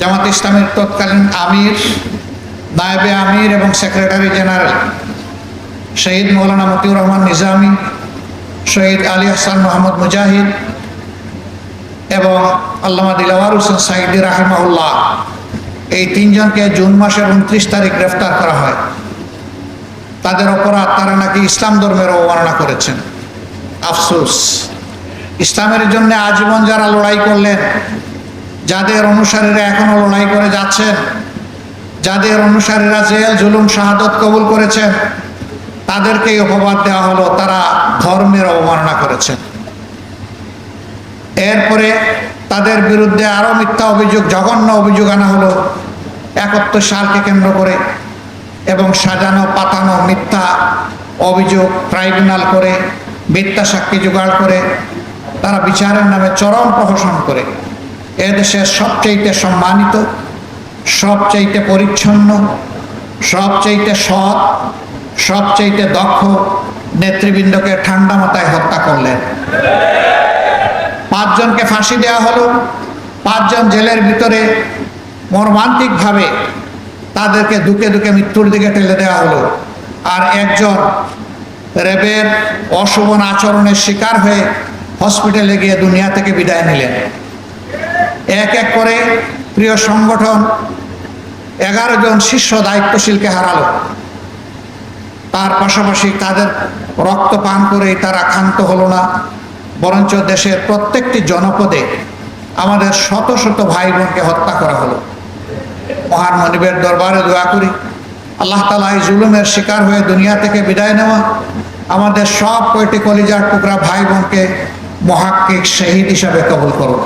জামাত ইসলামের তৎকালীন আমির, নায়েবে আমির এবং সেক্রেটারি জেনারেল শহীদ মৌলানা মতিউর রহমান নিজামী, শহীদ আলী হাসান মোহাম্মদ মুজাহিদ এবং আল্লামা দিলাওয়ার হোসেন সাইদি রাহেমাউল্লাহ এই তিনজনকে জুন মাসের উনত্রিশ তারিখ গ্রেফতার করা হয়। তাদের অপরাধ তারা নাকি ইসলাম ধর্মের অবমাননা করেছেন। আফসোস। ইসলামের জন্য আজীবন যারা লড়াই করলেন যাদের অনুসারীরা এখনও লড়াই করে যাচ্ছেন, যাদের অনুসারীরা জেল, জুলুম, শাহাদত কবুল করেছেন তাদেরকেই অপবাদ দেওয়া হলো, তারা ধর্মের অবমাননা করেছেন। এরপরে তাদের বিরুদ্ধে আরও মিথ্যা অভিযোগ, জঘন্য অভিযোগ আনা হলো একাত্তর সালকে কেন্দ্র করে, এবং সাজানো, পাতানো মিথ্যা অভিযোগ, ট্রাইব্যুনাল করে, মিথ্যা সাক্ষী জোগাড় করে, তারা বিচারের নামে চরম প্রহসন করে। এদেশের সবচাইতে সম্মানিত, সবচাইতে পরিচ্ছন্ন সবচেয়ে সৎ, সবচাইতে দক্ষ নেতৃবৃন্দকে ঠান্ডা মাথায় হত্যা করলেন। পাঁচজনকে ফাঁসি দেওয়া হলো। পাঁচজন জেলের ভিতরে মর্মান্তিকভাবে তাদেরকে দুকে দুকে মৃত্যুর দিকে ঠেলে দেওয়া হলো। আর একজন র্যাবের অশোভন আচরণের শিকার হয়ে হসপিটালে গিয়ে দুনিয়া থেকে বিদায় নিলেন। এক এক করে প্রিয় সংগঠন এগারো জন শীর্ষ দায়িত্বশীলকে হারালো। তার পাশাপাশি তাদের রক্ত পান করেই তারা ক্ষান্ত হলো না। বরঞ্চ দেশের প্রত্যেকটি জনপদে আমাদের শত শত ভাই বোনকে হত্যা করা হলো। মহান মনিবের দরবারে দোয়া করি। আল্লাহ তালা এই জুলুমের শিকার হয়ে দুনিয়া থেকে বিদায় নেওয়া আমাদের সব কয়টি কলিজার টুকরা ভাই বোনকে মহাক্কিক শহীদ হিসাবে কবুল করুন